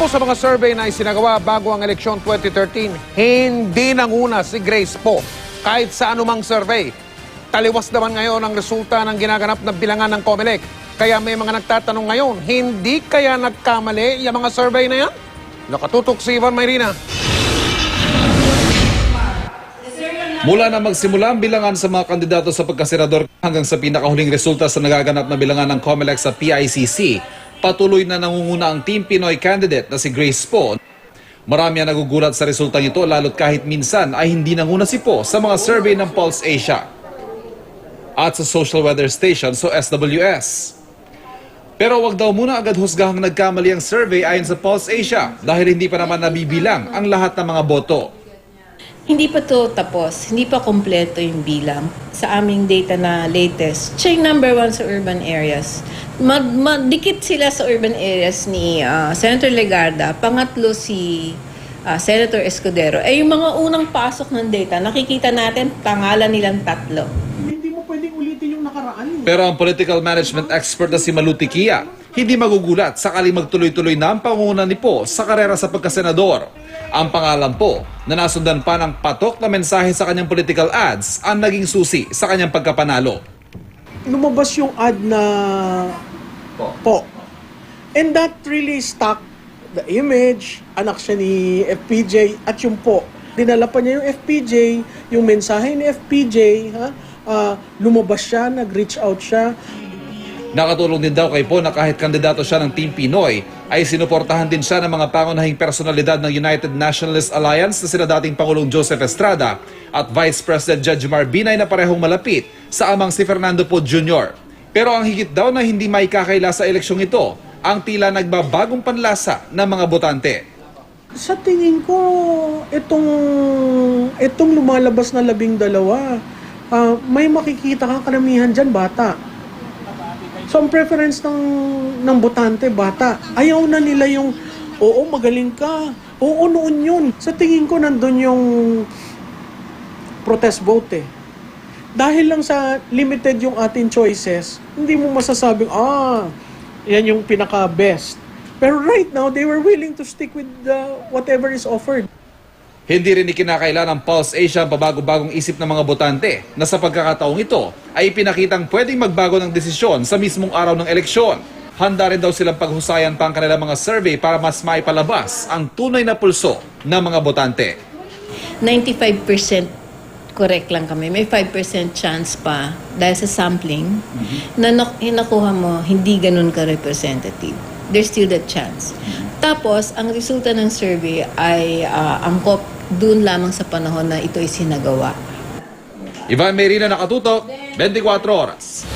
po sa mga survey na isinagawa bago ang eleksyon 2013, hindi nanguna si Grace po kahit sa anumang survey. Taliwas naman ngayon ang resulta ng ginaganap na bilangan ng COMELEC. Kaya may mga nagtatanong ngayon, hindi kaya nagkamali yung mga survey na yan? Nakatutok si Ivan Mayrina. Mula na magsimula ang bilangan sa mga kandidato sa pagkasenador hanggang sa pinakahuling resulta sa nagaganap na bilangan ng COMELEC sa PICC, patuloy na nangunguna ang Team Pinoy candidate na si Grace Po. Marami ang nagugulat sa resultang ito lalo't kahit minsan ay hindi nanguna si Po sa mga survey ng Pulse Asia at sa Social Weather Station so SWS. Pero wag daw muna agad husgahang nagkamali ang survey ayon sa Pulse Asia dahil hindi pa naman nabibilang ang lahat ng mga boto. Hindi pa to tapos, hindi pa kompleto yung bilang. Sa aming data na latest, siya yung number one sa urban areas. Mag, magdikit sila sa urban areas ni ah, Senator Legarda. Pangatlo si ah, Senator Escudero. Eh yung mga unang pasok ng data, nakikita natin pangalan nilang tatlo. Hindi mo pwedeng ulitin yung nakaraan. eh. Pero ang political management expert na si Maluti Kia, hindi magugulat sakali magtuloy-tuloy na ang pangunguna ni Po sa karera sa pagkasenador. Ang pangalan po na nasundan pa ng patok na mensahe sa kanyang political ads ang naging susi sa kanyang pagkapanalo. Lumabas yung ad na po. And that really stuck the image, anak siya ni FPJ at yung po. Dinala pa niya yung FPJ, yung mensahe ni FPJ, ha? Ah, lumabas siya, nag-reach out siya. Nakatulong din daw kay Po na kahit kandidato siya ng Team Pinoy, ay sinuportahan din siya ng mga pangunahing personalidad ng United Nationalist Alliance na sina dating Pangulong Joseph Estrada at Vice President Judge Mar Binay na parehong malapit sa amang si Fernando Po Jr. Pero ang higit daw na hindi may kakaila sa eleksyong ito, ang tila nagbabagong panlasa ng mga botante. Sa tingin ko, itong, itong lumalabas na labing dalawa, ah, may makikita kang karamihan dyan, bata. So, ang preference ng, ng botante, bata. Ayaw na nila yung, oo, magaling ka. Oo, noon yun. Sa tingin ko, nandun yung protest vote eh. Dahil lang sa limited yung ating choices, hindi mo masasabing, ah, yan yung pinaka-best. Pero right now, they were willing to stick with uh, whatever is offered. Hindi rin ikinakaila ng Pulse Asia ang pabago-bagong isip ng mga botante na sa pagkakataong ito ay pinakitang pwedeng magbago ng desisyon sa mismong araw ng eleksyon. Handa rin daw silang paghusayan pa ang kanilang mga survey para mas maipalabas ang tunay na pulso ng mga botante. 95% correct lang kami. May 5% chance pa dahil sa sampling na nak- nakuha mo hindi ganun ka-representative. There's still that chance. Tapos, ang resulta ng survey ay ah, angkop dun lamang sa panahon na ito ay sinagawa. Ivan Merina nakatutok, 24 oras.